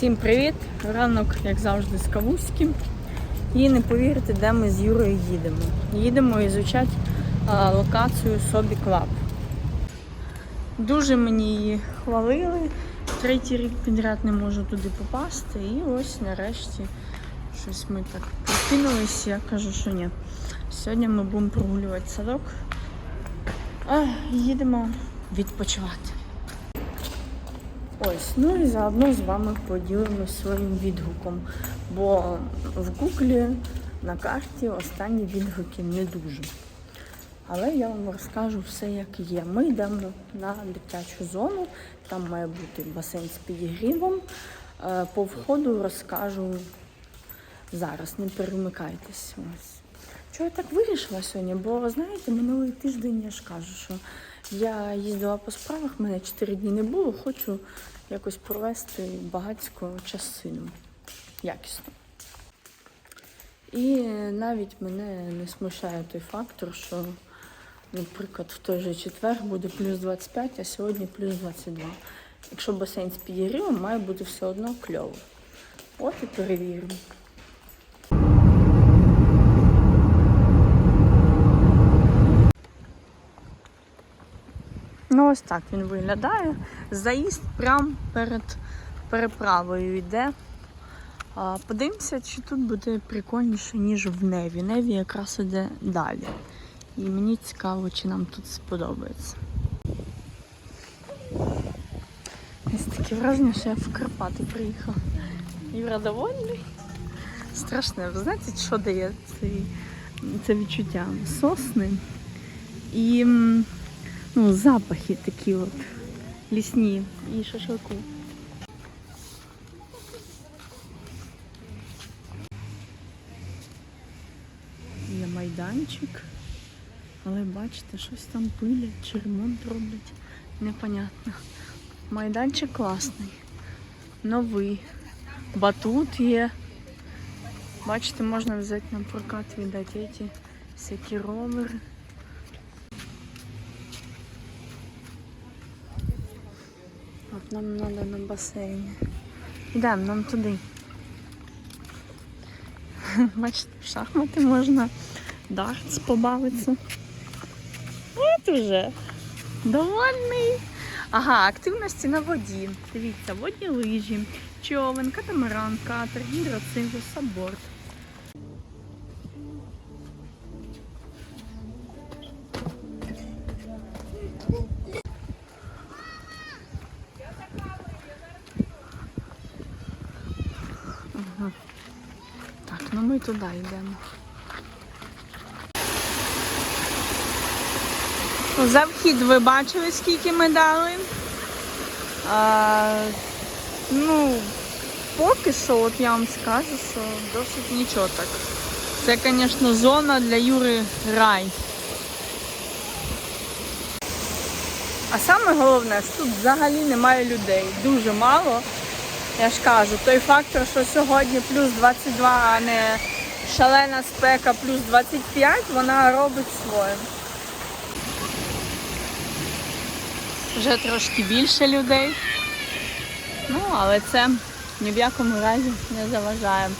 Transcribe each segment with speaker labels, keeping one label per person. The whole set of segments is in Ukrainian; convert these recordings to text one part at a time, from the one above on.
Speaker 1: Всім привіт! Ранок, як завжди, з Кавузьким. І не повірите, де ми з Юрою їдемо. Їдемо ізучати локацію Собі Клаб. Дуже мені її хвалили. Третій рік підряд не можу туди попасти. І ось нарешті щось ми так прокинулись. Я кажу, що ні. Сьогодні ми будемо прогулювати садок. А, їдемо відпочивати. Ось, ну і заодно з вами поділимось своїм відгуком. Бо в Гуглі на карті останні відгуки не дуже. Але я вам розкажу все, як є. Ми йдемо на дитячу зону, там має бути басейн з підігрівом. Е, По входу розкажу зараз, не перемикайтесь. Ось. Чого я так вирішила сьогодні? Бо знаєте, минулий тиждень я ж кажу, що я їздила по справах, мене 4 дні не було, хочу якось провести багатько час з сином. Якісно. І навіть мене не смущає той фактор, що, наприклад, в той же четвер буде плюс 25, а сьогодні плюс 22. Якщо басейн з підігрівом, має бути все одно кльово. От і перевіримо. Ну, ось так він виглядає. Заїзд прямо перед переправою йде. Подивимося, чи тут буде прикольніше, ніж в Неві. Неві якраз іде далі. І мені цікаво, чи нам тут сподобається. Ось таке враження, що я в Карпати приїхала. Юра довольний. Страшне. Ви знаєте, що дає цей, це відчуття? Сосни і ну, запахи такі от лісні і шашлику. Є майданчик, але бачите, щось там пилять чи ремонт роблять. Непонятно. Майданчик класний, новий. Батут є. Бачите, можна взяти на прокат, віддати ці всякі ровери. Нам треба на басейні. Йдемо нам туди. Бачите, в шахмати можна, дартс побавитися. От уже. Довольний. Ага, активності на воді. Дивіться, водні лижі, човен, катамаран, катер, гідроцинг, сабборд. Ми туди йдемо. За вхід ви бачили, скільки ми дали? А, ну, поки що, от я вам скажу, що досить нічого так. Це, звісно, зона для Юри рай. А саме головне, тут взагалі немає людей. Дуже мало. Я ж кажу, той фактор, що сьогодні плюс 22, а не шалена спека плюс 25, вона робить своє. Вже трошки більше людей. Ну, але це ні в якому разі не заважає.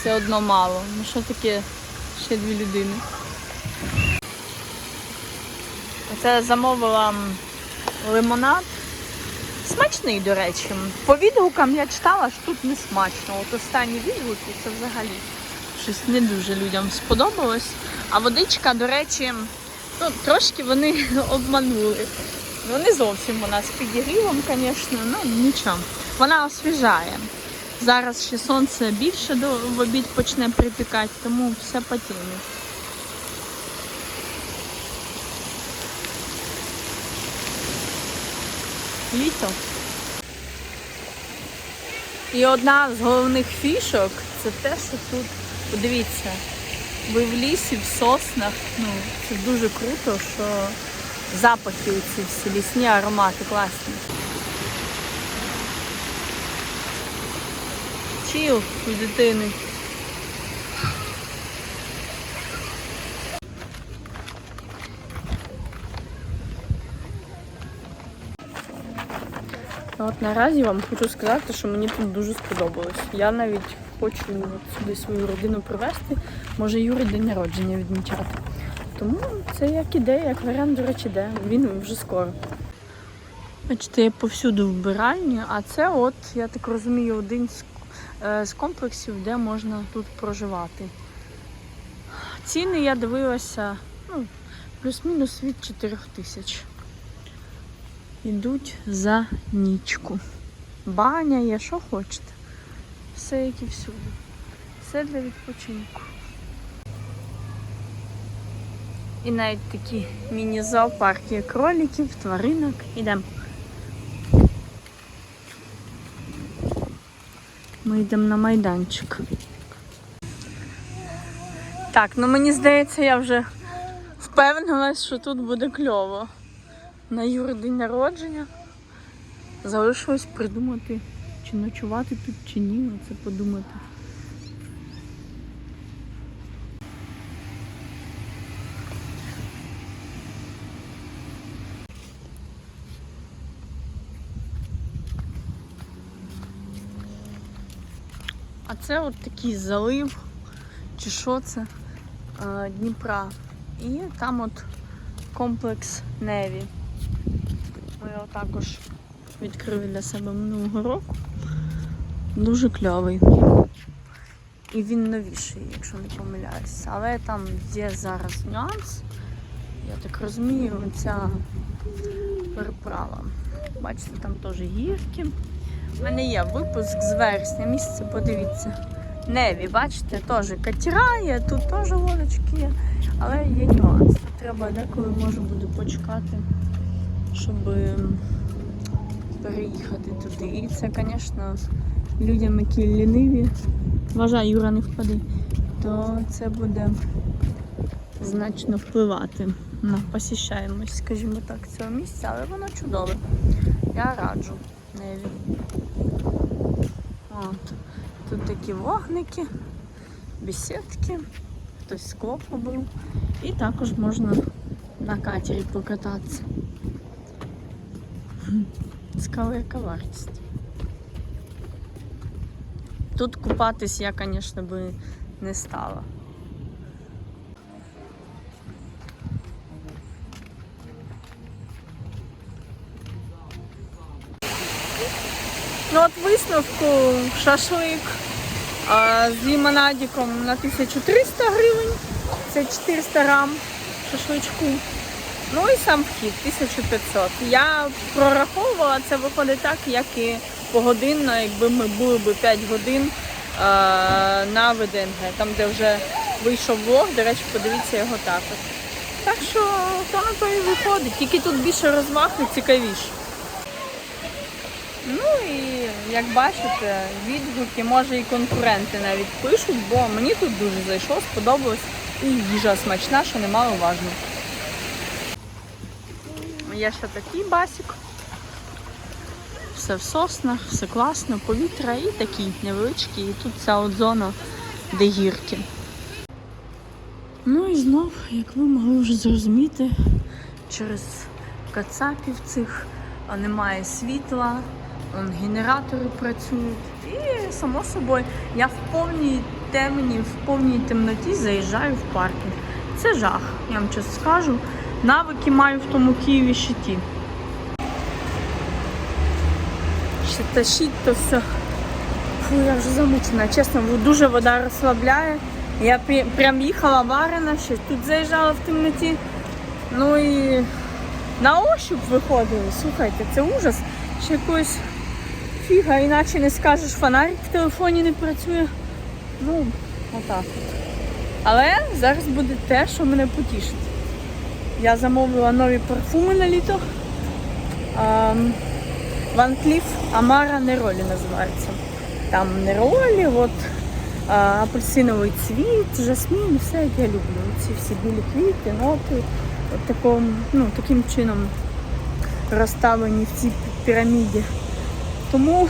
Speaker 1: Все одно мало. Ну що таке ще дві людини? Це замовила лимонад. Смачний, до речі. По відгукам я читала, що тут не смачно. От останні відгуки це взагалі щось не дуже людям сподобалось. А водичка, до речі, ну, трошки вони обманули. Ну, не зовсім вона з підігрівом, звісно, ну нічого. Вона освіжає. Зараз ще сонце більше в обід почне припікати, тому все по Літо. І одна з головних фішок це те, що тут, подивіться, ви в лісі, в соснах. Ну, це дуже круто, що запахи ці всі лісні аромати класні. Чіл у дитини. От наразі вам хочу сказати, що мені тут дуже сподобалось. Я навіть хочу от сюди свою родину привезти, може Юрі день народження відмічати. Тому це як ідея, як варіант, до речі, де. Він вже скоро. Бачите, я повсюду вбиральні, а це от, я так розумію, один з, е, з комплексів, де можна тут проживати. Ціни я дивилася ну, плюс-мінус від 4 тисяч. Ідуть за нічку. Баня є, що хочете. Все як і всюди. Все для відпочинку. І навіть такі міні-зоопарки кроликів, тваринок. Ідемо. Ми йдемо на майданчик. Так, ну мені здається, я вже впевнилась, що тут буде кльово. На Юри день народження. Залишилось придумати, чи ночувати тут, чи ні, це подумати. А це от такий залив, чи що це Дніпра. І там от комплекс Неві. Його також відкрили для себе минулого року. Дуже кльовий. І він новіший, якщо не помиляюсь. Але там є зараз нюанс. Я так розумію, ця переправа. Бачите, там теж гірки. У мене є випуск з вересня місяця, подивіться. Неві, бачите, теж катера є, тут теж лодочки є, але є нюанс. Треба деколи може буде почекати, щоб переїхати туди. І це, звісно, людям, які ліниві, вважаю, Юра не впаде, то це буде значно впливати на посіщаємось, скажімо так, цього місця, але воно чудове. Я раджу Неві. От. Тут такі вогники, бесідки, хтось скло побив. І також можна на катері покататися. Цікава яка вартість. Тут купатись я, звісно, би не стала. Ну от висновку шашлик а, з лімонадиком на 1300 гривень. Це 400 грам шашличку. Ну і сам вхід 1500. Я прораховувала, це виходить так, як і погодинно, якби ми були б 5 годин а, на ВДНГ, там де вже вийшов влог, до речі, подивіться його також. Так що то на то і виходить. Тільки тут більше розваг і цікавіше. Ну і як бачите, відгуки, може і конкуренти навіть пишуть, бо мені тут дуже зайшло, сподобалось. І їжа смачна, що немало важно. Є ще такий басик. Все в соснах, все класно, повітря і такий невеличкий. І тут ця от зона, де гірки. Ну і знов, як ви могли вже зрозуміти, через кацапів цих немає світла, генератори працюють. І само собою я в повній темні, в повній темноті заїжджаю в паркінг. Це жах, я вам чесно скажу. Навики маю в тому Києві ще ті. Ще тащить то все. Фу, я вже замучена. Чесно, дуже вода розслабляє. Я прям їхала варена, ще тут заїжджала в темноті. Ну і на ощуп виходили. Слухайте, це ужас. Ще якоюсь фіга, іначе не скажеш, фонарик в телефоні не працює. Ну, отак от. Але зараз буде те, що мене потішить. Я замовила нові парфуми на літо. Ван Кліф Амара Неролі називається. Там неролі, от апельсиновий цвіт, жасмін, все як я люблю. Ці всі білі квіти, ноти. От таком, ну, таким чином розставлені в цій піраміді. Тому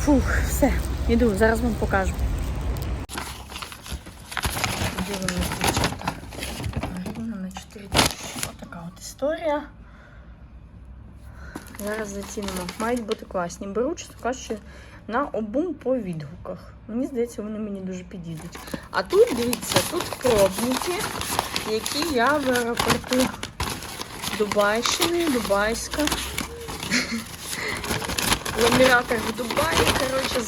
Speaker 1: фух, все, іду, зараз вам покажу. Історія. Зараз зацінимо. Мають бути класні. Беру, чесно кажучи, на обум по відгуках. Мені здається, вони мені дуже підійдуть. А тут, дивіться, тут пробники, які я в аеропорту Дубайщини, Дубайська. В в Дубаї, коротше,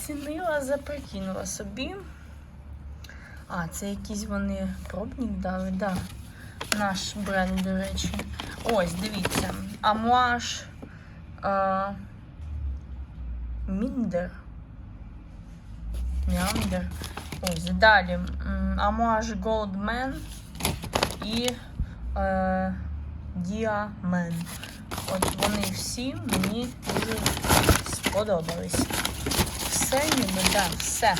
Speaker 1: зацінила, запрокинула собі. А, це якісь вони пробник дали, да. Наш бренд, до речі. Ось, дивіться. Амуаж а, Міндер. Міндер. Ось, далі. Амуаж Goldman і е, Діамен. От вони всі мені дуже сподобались. Все, ніби, да, все.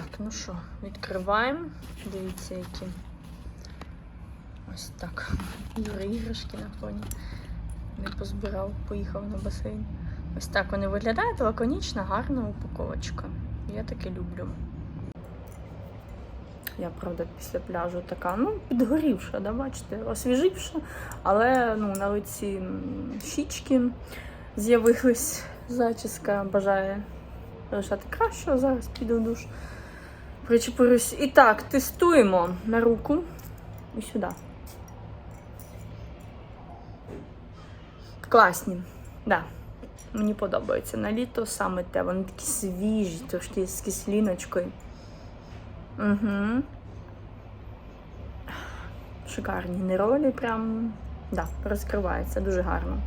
Speaker 1: Так, ну що, відкриваємо. Дивіться, які. Ось так. Юра іграшки на фоні. Не позбирав, поїхав на басейн. Ось так вони виглядають, лаконічна, гарна упаковочка. Я таке люблю. Я, правда, після пляжу така, ну, підгорівша, да, бачите, освіживша, але ну, на лиці щічки з'явились. Зачіска бажає лишати кращого. Зараз піду в душ. Причепурюсь. І так, тестуємо на руку. І сюди. Класні. Да. Мені подобається. На літо саме те. Вони такі свіжі, трошки з кисліночкою. Угу. Шикарні неролі прям. Да, розкривається дуже гарно.